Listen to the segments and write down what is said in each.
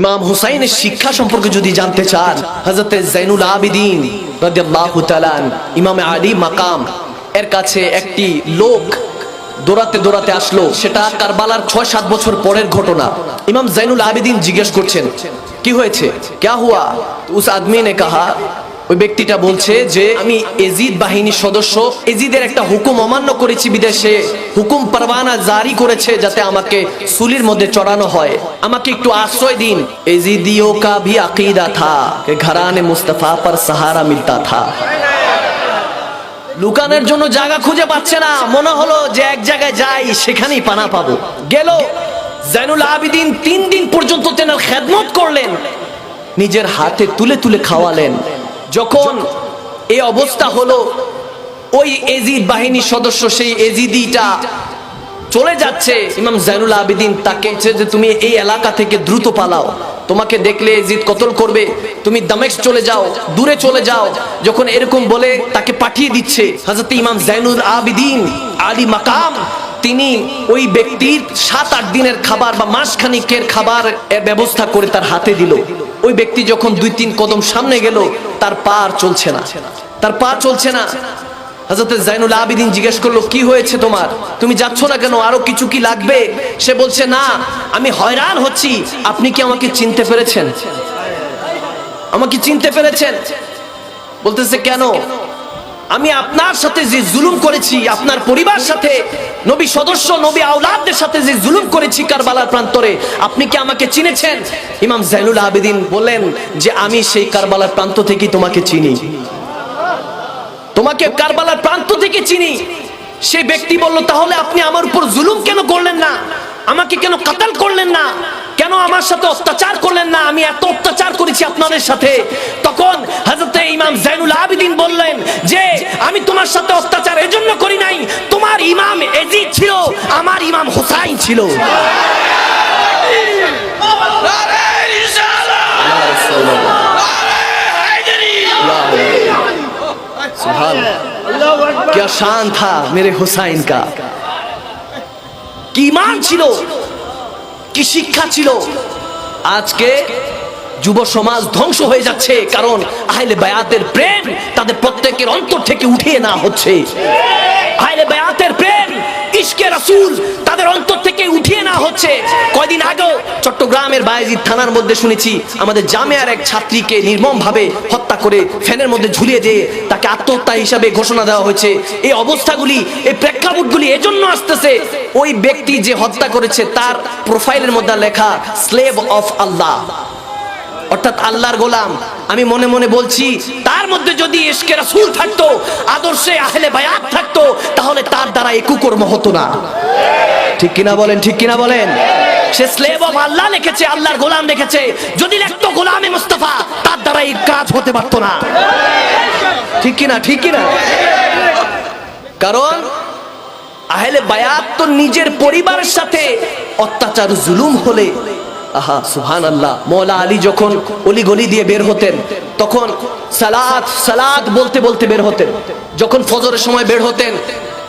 ইমাম হুসাইনের শিক্ষা সম্পর্কে যদি জানতে চান হজরতে জাইনুল আবিদিন রাদিয়াল্লাহু তাআলা ইমাম আলী মাকাম, এর কাছে একটি লোক দৌড়াতে দৌড়াতে আসলো। সেটা কারবালার ছয় সাত বছর পরের ঘটনা। ইমাম জাইনুল আবিদিন জিজ্ঞেস করছেন, কি হয়েছে? ক্যা হুয়া? উস আদমি নে কাহা ওই ব্যক্তিটা বলছে যে আমি এজিদ বাহিনীর সদস্য, এজিদের একটা হুকুম অমান্য করেছি বিদেশে, হুকুম পরওয়ানা জারি করেছে যাতে আমাকে সুলির মধ্যে চড়ানো হয়। আমাকে একটু আশ্রয় দিন। এজিদিও কা ভি আকিদা থা ঘরানে মুস্তাফা পর সাহারা মিলতা থা। লুকানোর জন্য জায়গা খুঁজে পাচ্ছে না। মনে হলো যে এক জায়গায় যাই, সেখানেই পানা পাবো। গেল। জাইনুল আবিদিন তিন দিন পর্যন্ত তেনার খেদমত করলেন। নিজের হাতে তুলে তুলে খাওয়ালেন। যখন এই অবস্থা হলো, ওই এজিদ বাহিনীর সদস্য সেই এজিদিটা চলে যাচ্ছে। ইমাম জাইনুল আবিদিন তাকে যে, তুমি এই এলাকা থেকে দ্রুত পালাও। তোমাকে দেখলে জিদ কতল করবে। তুমি দামেস্ক চলে যাও, দূরে চলে যাও। যখন এরকম বলে, তাকে পাঠিয়ে দিচ্ছে হযরত ইমাম জাইনুল আবিদিন আলী মাকাম। তিনি ওই ব্যক্তির সাত আট দিনের খাবার বা মাস খানিকের খাবার এর ব্যবস্থা করে তার হাতে দিল। ওই ব্যক্তি যখন দুই তিন কদম সামনে গেল, তার পা আর চলছে না। তার পা চলছে না। হাজরতে জাইনুল আবিদিন জিজ্ঞেস করল, কি হয়েছে তোমার? তুমি যাচ্ছ না কেন? আরও কিছু কি লাগবে? সে বলছে, না, আমি হয়রান হচ্ছি। আপনি কি আমাকে চিনতে পেরেছেন? আমাকে চিনতে পেরেছেন? বলতেছে, কেন? আমি আপনার সাথে যে জুলুম করেছি, আপনার পরিবার সাথে, নবী সদস্য, নবী আওলাদদের সাথে যে জুলুম করেছি কারবালার প্রান্তরে, আপনি কি আমাকে চিনেছেন? ইমাম জাইনুল আবেদিন বললেন যে আমি সেই কারবালার প্রান্ত থেকেই তোমাকে চিনি। তোমাকে কারবালার প্রান্ত থেকে চিনি। সেই ব্যক্তি বলল, তাহলে আপনি আমার উপর জুলুম কেন করলেন না? আমাকে কেন কাতাল করলেন না? কেন আমার সাথে অত্যাচার করলেন না আমি এত অত্যাচার করেছি আপনাদের সাথে তখন হযরত ইমাম জাইনুল আবিদিন বললেন যে আমি তোমার সাথে অত্যাচার এজন্য করি নাই তোমার ইমাম এজিদ ছিল আমার ইমাম হুসাইন ছিল क्या शान था मेरे हुसैन का কি ইমান ছিল কি শিক্ষা ছিল? আজকে যুব সমাজ ধ্বংস হয়ে যাচ্ছে, কারণ আহলে বায়াতের প্রেম তাদের প্রত্যেকের অন্তর থেকে উঠিয়ে না হচ্ছে। আহলে বায়াতের প্রেম, ইশকে রাসূল তাদের অন্তর থেকে উঠিয়ে না হচ্ছে। কয়দিন আগেও চট্টগ্রামের বায়েজিদ থানার মধ্যে শুনেছি, আমাদের জামিয়ার এক ছাত্রীকে নির্মমভাবে হত্যা করে ফ্যানের মধ্যে ঝুলিয়ে দিয়ে তাকে আত্মহত্যা হিসাবে ঘোষণা দেওয়া হয়েছে। এই অবস্থাগুলি, এই প্রেক্ষাপটগুলি এজন্য আসতেছে। ওই ব্যক্তি যে হত্যা করেছে, তার প্রোফাইলের মধ্যে লেখা স্লেভ অফ আল্লাহ অর্থাৎ আল্লাহর গোলাম। আমি মনে মনে বলছি, তার মধ্যে যদি ইশকে রাসূল থাকতো, আদর্শে আহলে বায়াত থাকতো, তাহলে তার দ্বারা এই কুকর্ম হতো না। ঠিক কিনা বলেন, ঠিক কিনা বলেন? সে স্লেভ অফ আল্লাহ লিখেছে, আল্লাহর গোলাম লিখেছে। যদি লিখতো গোলামে মুস্তাফা, তার দ্বারা এই কাজ হতে পারতো না। ঠিক কিনা ঠিক কিনা? কারণ, আহলে বায়াত তো নিজের পরিবারের সাথে অত্যাচার, জুলুম হলে আহা সুহান আল্লাহ মৌলা আলী যখন অলি গলি দিয়ে বের হতেন, তখন সালাদ সালাদ বলতে বলতে বের হতেন। যখন ফজরের সময় বের হতেন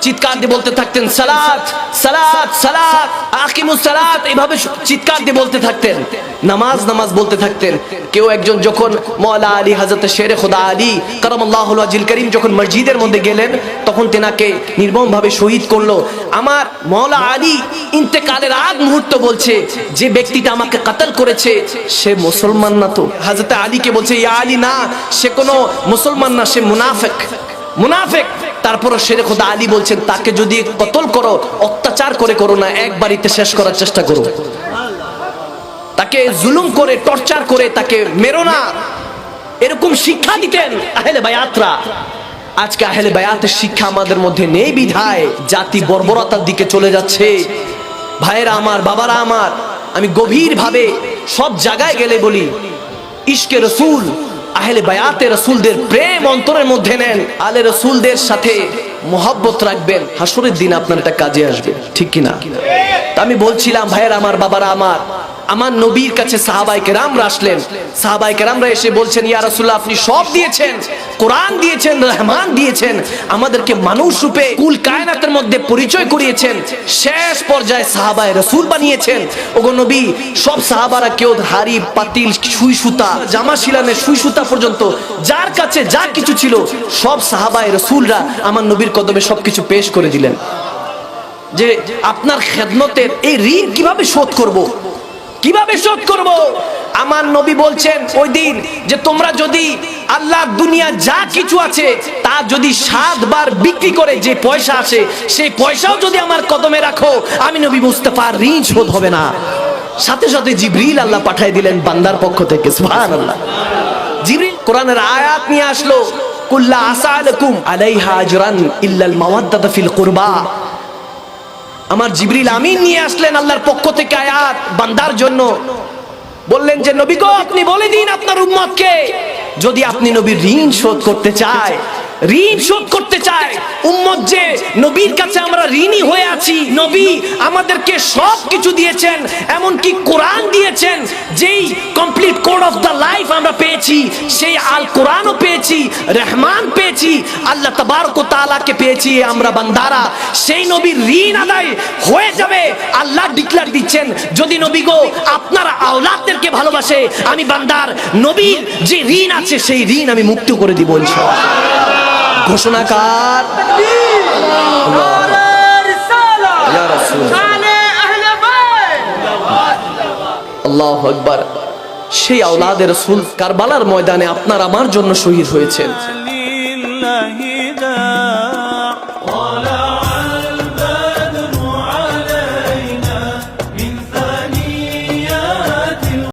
চিৎকার দিয়ে বলতে থাকতেন, সালাত সালাত সালাত আকিমুস সালাত এইভাবে চিৎকার দিয়ে বলতে থাকতেন। নামাজ নামাজ বলতে থাকতেন। কেউ একজন যখন মৌলা আলী হাজরত শেরে খোদা আলী কারামাল্লাহ আজিল করিম যখন মসজিদের মধ্যে গেলেন, তখন তেনাকে নির্মমভাবে শহীদ করল। আমার মৌলা আলী ইন্তেকালের আগ মুহূর্ত বলছে, যে ব্যক্তিটা আমাকে কাতাল করেছে, সে মুসলমান না তো। হাজরত আলীকে বলছে, ইয়া আলী, না, সে কোনো মুসলমান না, সে মুনাফেক। মুনাফেক। তারপর শেরে খোদা আলী বলছেন, তাকে যদি কতল করো, অত্যাচার করে করো না, এক বাড়িতে শেষ করার চেষ্টা করো। তাকে জুলুম করে, টর্চার করে, তাকে মেরো না। এরকম শিক্ষা দিতেন আহলে বায়াতরা। আজকে আহলে বায়াতের শিক্ষা আমাদের মধ্যে নেই বিধায়, জাতি বর্বরতার দিকে চলে যাচ্ছে। ভাইয়েরা আমার, বাবারা আমার, আমি গভীর ভাবে সব জায়গায় গেলে বলি, ইশকে রসুল আহলে বায়াতে রসুলদের প্রেম অন্তরের মধ্যে নেন। আলে রসুলদের সাথে মোহাব্বত রাখবেন। হাসরের দিন আপনার এটা কাজে আসবে। ঠিক কিনা? আমি বলছিলাম, ভাইয়ের, আমার বাবারা আমার আমার নবীর কাছে সাহাবাই কেরামরা আসলেন। সাহাবাই কেরামরা এসে বলছেন, ইয়া রাসূলুল্লাহ, আপনি সব দিয়েছেন। কোরআন দিয়েছেন, রহমান দিয়েছেন। আমাদেরকে মানুষ রূপে কুল কায়নাতের মধ্যে পরিচয় করিয়েছেন। শেষ পর্যায়ে সাহাবায় রসুল বানিয়েছেন। ওগো নবী, সব সাহাবারা কেউ হাড়ি, পাতিল, সুই সুতা, জামা শিলানের সুই সুতা পর্যন্ত যার কাছে যা কিছু ছিল, সব সাহাবায় রসুলরা আমার নবীর কদমে সবকিছু পেশ করে দিলেন। যে আপনার খেদমতের এই ঋণ কীভাবে শোধ করব। কীভাবে শোধ করব? আমার নবী বলছেন, ওই দিন যে তোমরা যদি আল্লাহ দুনিয়া যা কিছু আছে, তা যদি সাতবার বিক্রি করে যে পয়সা আসে সেই পয়সাও যদি আমার কদমে রাখো, আমি নবী মুস্তাফার ঋণ শোধ হবে না। সাথে সাথে জিবরিল আল্লাহ পাঠিয়ে দিলেন বান্দার পক্ষ থেকে, সুবহানাল্লাহ। জিবরিল কোরআনের আয়াত নিয়ে আসলো, কুল্লা আসালাকুম আলাইহা আজরান ইল্লাল মাওয়াদ্দাতা ফিল কুরবা। আমার জিবরিল আমিন নিয়ে আসলেন আল্লাহর পক্ষ থেকে আয়াত বান্দার জন্য। বললেন যে, নবী গো, আপনি বলে দিন আপনার উম্মতকে। যদি আপনি নবীর ঋণ শোধ করতে চায় ঋণ শোধ করতে চায়। উম্মত যে নবীর কাছে আমরা ঋণী হয়ে আছি, নবী আমাদেরকে সব কিছু দিয়েছেন, এমনকি কোরআন দিয়েছেন, যেই complete code of the life আমরা পেয়েছি, সেই আল কোরআনও পেয়েছি, রহমান পেয়েছি, আল্লাহ তাবারক তাআলাকে পেয়েছি আমরা বান্দারা। সেই নবীর ঋণ আদায় হয়ে যাবে, আল্লাহ ডিক্লার দিচ্ছেন, যদি নবী গো আপনার আওলাদদেরকে ভালোবাসে, আমি বান্দার নবীর যে ঋণ আছে, সেই ঋণ আমি মুক্ত করে দিব ইনশাআল্লাহ। ঘোষণাকার। আল্লাহ সেই আওলাদের রসুল কারবালার ময়দানে আপনার আমার জন্য শহীদ হয়েছেন।